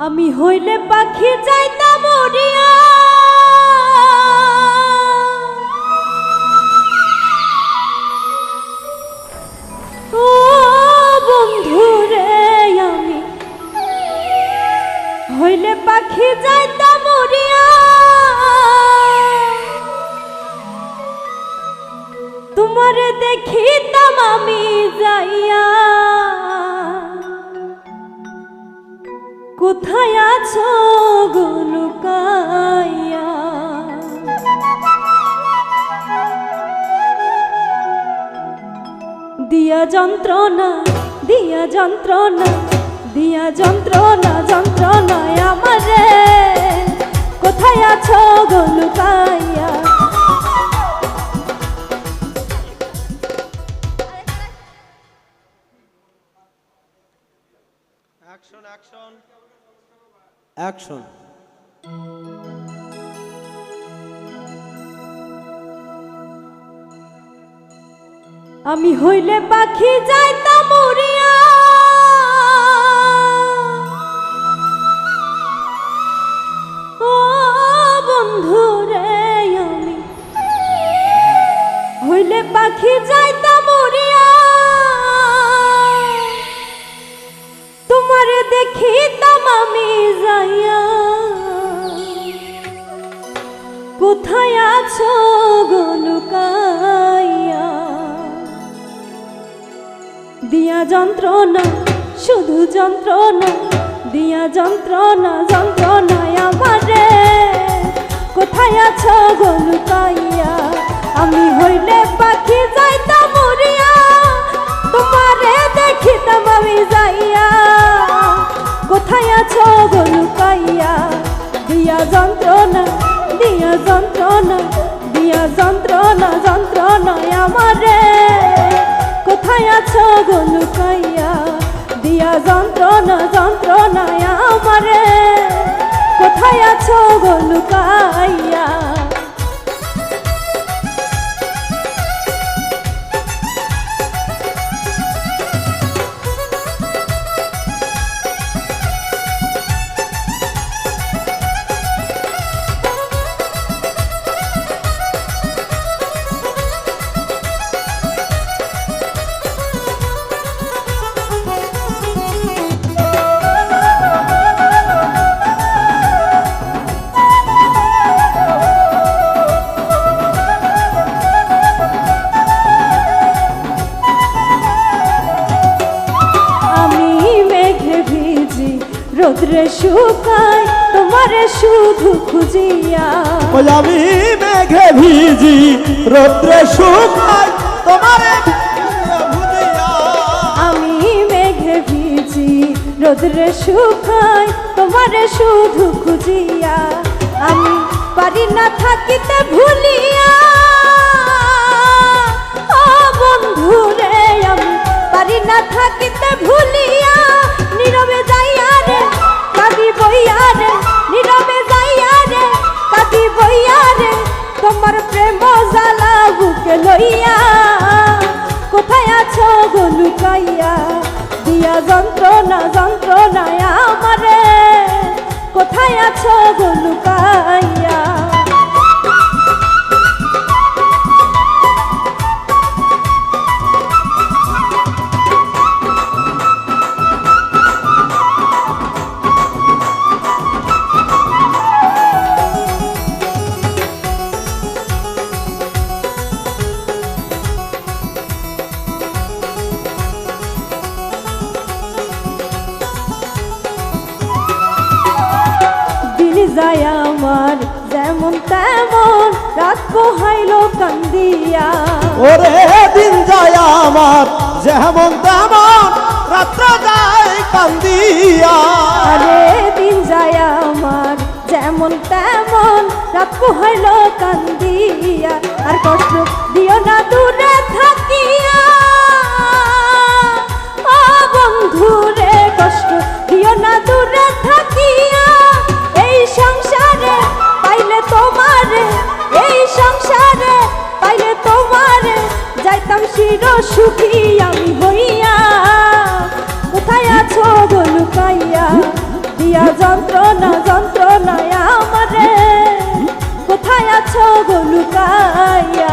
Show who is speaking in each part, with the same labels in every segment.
Speaker 1: আমি হইলে পাখি যাইতাম ও বন্ধু রে আমি হইলে পাখি যাইতাম উড়িয়া তোমারে দেখিতাম আমি যাইয়া। কোথায় আছো গো লুকাইয়া? দিয়া যন্ত্রণা দিয়া যন্ত্রণা দিয়া যন্ত্রণা, যন্ত্রণায় আমারে। কোথায় আছো গো লুকাইয়া?
Speaker 2: অ্যাকশন অ্যাকশন
Speaker 1: আমি হইলে পাখি যাইতাম উড়িয়া ও বন্ধু রে আমি হইলে পাখি যাইতাম তোমারে দেখিতাম আমি যাইয়া। কোথায় আছো গো লুকাইয়া? দিয়া যন্ত্রণা, শুধু যন্ত্রণা, দিয়া যন্ত্রণা, যন্ত্রণায় আমারে। কোথায় আছো গো লুকাইয়া? আমি যন্ত্রণা, দিয়া যন্ত্রণা যন্ত্রণায় আমারে। কোথায় আছো গো লুকাইয়া? দিয়া যন্ত্রণা যন্ত্রণায় আমারে। কোথায় আছো গো রোদ্রে শুকায় তোমারে শুধু খুঁজিয়া।
Speaker 3: ওই আমি মেঘে ভিজি রৌদ্রে শুকাই তোমারে
Speaker 1: আমি মেঘে ভিজি রোদ্রে শুকাই তোমারে শুধু খুঁজিয়া। আমি পারি না থাকিতে ভুলিয়া। ও বন্ধু রে আমি পারি না থাকিতে ভুলিয়া। লইয়া কোথায় আছো গো লুকাইয়া? দিয়া যন্ত্রণা যন্ত্রণায় আমারে। কোথায় আছো গো লুকাইয়া? যায় আমার যেমন তেমন রাত পোহাইল কান্দিয়া।
Speaker 3: ওরে দিন যায় আমার যেমন তেমন রাত্র যায় কান্দিয়া।
Speaker 1: আরে দিন যায় আমার যেমন তেমন রাত পোহাইল কান্দিয়া। আর কষ্ট দিও না দূরে থাকিয়া। বন্ধু যাইতাম সুখী আমি হইয়া। কোথায় আছো গো লুকাইয়া? দিয়া যন্ত্রণা, যন্ত্রণায় আমারে। কোথায় আছো গো লুকাইয়া?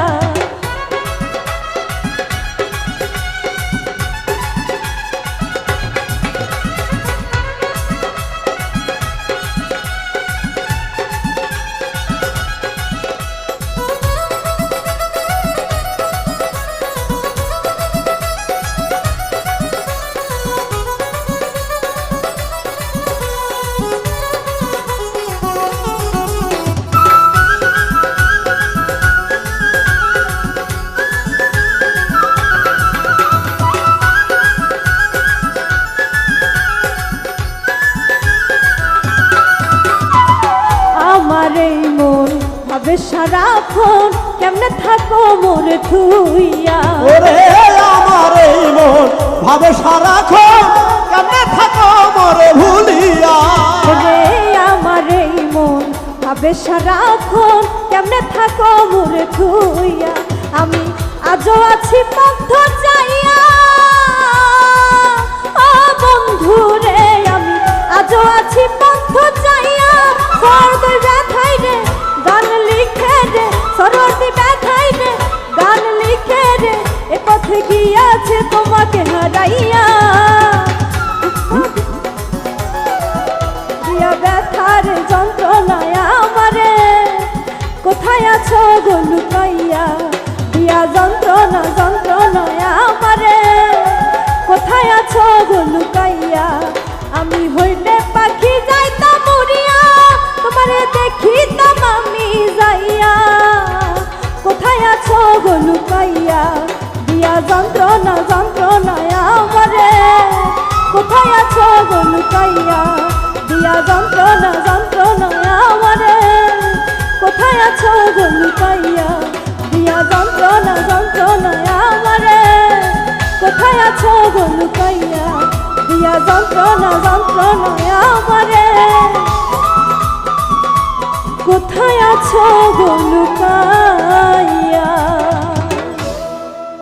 Speaker 1: ভাবে সারাক্ষণ কেমনে থাকো মোর থুইয়া
Speaker 3: ওরে আমার এই মন ভাবে সারাক্ষণ কেমনে থাকো মরে ভুলিয়া?
Speaker 1: রে আমার এই মন ভাবে সারাক্ষণ কেমনে থাকো মোর থুইয়া আমি আজও আছি পথ যাইয়া ও বন্ধু রে আমি আজও আছি আছো গো লুকাইয়া দিয়া যন্ত্রণা, যন্ত্রণায় আমারে। কোথায় আছো গো লুকাইয়া? আমি হইলে পাখি যাইতাম উড়িয়া তোমারে দেখিতাম আমি যাইয়া। কোথায় আছো গো লুকাইয়া? দিয়া যন্ত্রণা, যন্ত্রণায় আমারে। কোথায় আছো গো লুকাইয়া? দিয়া যন্ত্রণা, যন্ত্রণায় আমারে। কোথায় আছো গো পাইয়া দিয়া যন্ত্রণা, যন্ত্রণায় আমারে। কোথায় আছো গো পাইয়া দিয়া যন্ত্রণা, যন্ত্রণায় আমারে। কোথায় আছো লুকাইয়া?